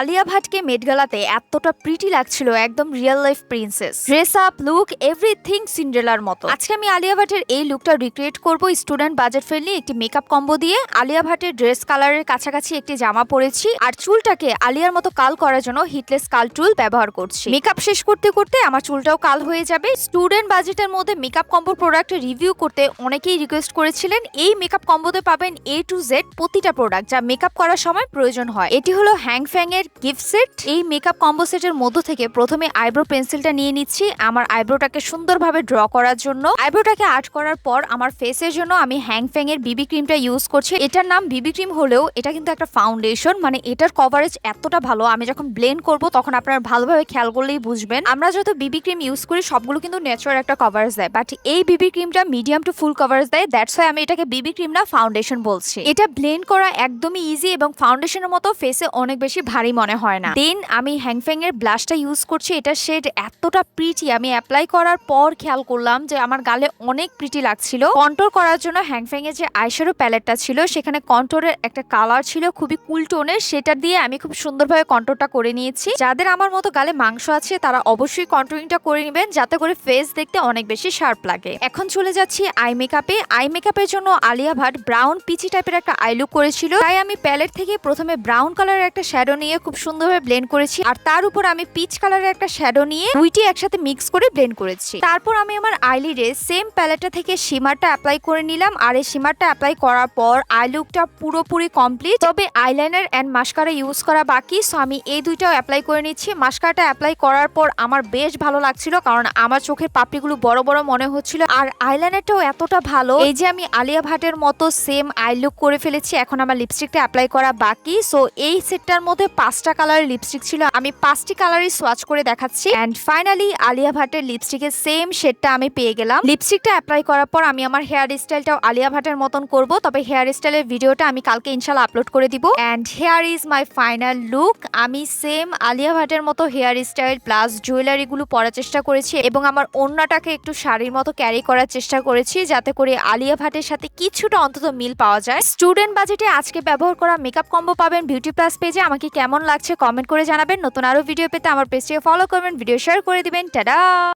আলিয়া ভাটকে মেটগালাতে এতটা প্রিটি লাগছিল একদম real life princess dress up look everything সিন্ড্রেলার মতো। আজকে আমি আলিয়া ভাটের এই লুকটা রিক্রিয়েট করব স্টুডেন্ট বাজেট ফ্রেন্ডলি একটি মেকআপ কম্বো দিয়ে। আলিয়া ভাটের ড্রেস কালারের কাছাকাছি একটি জামা পরেছি আর চুলটাকে আলিয়ার মতো কাল করার জন্য হিটলেস কাল টুল ব্যবহার করছি। মেকআপ শেষ করতে করতে আমার চুলটাও কাল হয়ে যাবে। স্টুডেন্ট বাজেটের মধ্যে মেকআপ কম্বো প্রোডাক্ট রিভিউ করতে অনেকেই রিকোয়েস্ট করেছিলেন। এই মেকআপ কম্বোতে পাবেন এ টু জেড প্রতিটা প্রোডাক্ট যা মেকআপ করার সময় প্রয়োজন হয়। এটি হলো হ্যাং ফ্যাং এর গিফট সেট এই মেকআপ কম্বো সেটের মধ্য থেকে প্রথমে আইব্রো পেন্সিলটা নিয়ে নিচ্ছি আমার আইব্রোটাকে সুন্দরভাবে ড্র করার জন্য। আইব্রোটাকে আর্ট করার পর আমার ফেসের জন্য আমি হ্যাং ফ্যাং এর বিবি ক্রিমটা ইউজ করছি। এটার নাম বিবি ক্রিম হলেও এটা কিন্তু একটা ফাউন্ডেশন মানে এটার কভারেজ এতটা ভালো। আমি যখন ব্লেন্ড করব তখন আপনারা ভালোভাবে খেয়াল করলেই বুঝবেন। আমরা যত বিবি ক্রিম ইউজ করি, সবগুলো কিন্তু ন্যাচারাল একটা কভারেজ দেয়। বাট এই বিবি ক্রিমটা মিডিয়াম টু ফুল কভারেজ দেয় দ্যাটস ওয়াই আমি এটাকে বিবি ক্রিম না ফাউন্ডেশন বলছি। এটা ব্লেন্ড করা একদমই ইজি এবং ফাউন্ডেশনের মতো ফেসে অনেক বেশি ভারী মনে হয় না। দেন আমি হ্যাংফ্যাং এর ব্লাশটা ইউজ করছি, এটা শেড এতটা প্রিটি আমি অ্যাপ্লাই করার পর খেয়াল করলাম যে আমার গালে অনেক প্রিটি লাগছিল। কন্ট্রোল করার জন্য হ্যাংফ্যাং এর যে আইশ্যাডো প্যালেটটা ছিল, সেখানে কন্ট্রোলের একটা কালার ছিল, খুবই কুল টোনের সেটা দিয়ে আমি খুব সুন্দরভাবে কন্ট্রোলটা করে নিয়েছি। যাদের আমার মতো গালে মাংস আছে, তারা অবশ্যই কন্ট্রোলিংটা করে নেবেন, যাতে করে ফেস দেখতে অনেক বেশি শার্প লাগে। এখন চলে যাচ্ছি আই মেকআপে আই মেকআপের জন্য আলিয়া ভাট ব্রাউন পিচি টাইপের একটা আই লুক করেছিল। তাই আমি প্যালেট থেকে প্রথমে ব্রাউন কালারের একটা শ্যাডো নিয়ে খুব সুন্দরভাবে ব্লেন্ড করেছি। আর তার উপর আমি পিচ কালারের একটা শ্যাডো নিয়ে দুইটি একসাথে মিক্স করে ব্লেন্ড করেছি। তারপর আমি আমার আইলিডে সেম প্যালেটটা থেকে শিমারটা অ্যাপ্লাই করে নিলাম। আর এই শিমারটা অ্যাপ্লাই করার পর আই লুকটা পুরোপুরি কমপ্লিট তবে আইলাইনার অ্যান্ড মাস্কারা ইউজ করা বাকি। সো আমি এই দুইটাও অ্যাপ্লাই করে নিচ্ছি। মাস্কারাটা অ্যাপ্লাই করার পর আমার বেশ ভালো লাগছিল। কারণ আমার চোখের পাপড়িগুলো বড় বড় মনে হচ্ছিল। আর আইলাইনারটাও এতটা ভালো। এই যে আমি আলিয়া ভাটের মতো সেম আই লুক করে ফেলেছি। এখন আমার লিপস্টিকটা অ্যাপ্লাই করা বাকি। সো এই সেটটার মধ্যে পাঁচটা কালারের লিপস্টিক ছিল। আমি পাঁচটি কালারই সোয়াচ করে দেখাচ্ছি। অ্যান্ড ফাইনালি আলিয়া ভাটের লিপস্টিকের সেম শেডটা আমি পেয়ে গেলাম। লিপস্টিকটা অ্যাপ্লাই করার পর আমি আমার হেয়ার স্টাইলটাও আলিয়া ভাটের মতন করব। তবে হেয়ার স্টাইলের ভিডিওটা আমি কালকে ইনশাল্লাহ আপলোড করে দিব। And here is my final look আমি সেম আলিয়া ভাটের মতো হেয়ার স্টাইল প্লাস জুয়েলারিগুলো পরার চেষ্টা করেছি এবং আমার অন্যটাকে একটু শাড়ির মতো ক্যারি করার চেষ্টা করেছি যাতে করে আলিয়া ভাটের সাথে কিছুটা অন্তত মিল পাওয়া যায়। স্টুডেন্ট বাজেটে আজকে ব্যবহার করা মেকআপ কম্বো পাবেন বিউটি প্লাস পেজে আমাকে কেমন লাগছে কমেন্ট করে জানাবেন। নতুন আরও ভিডিও পেতে আমার পেজটিকে ফলো করবেন ভিডিও শেয়ার করে দিবেন। টাটা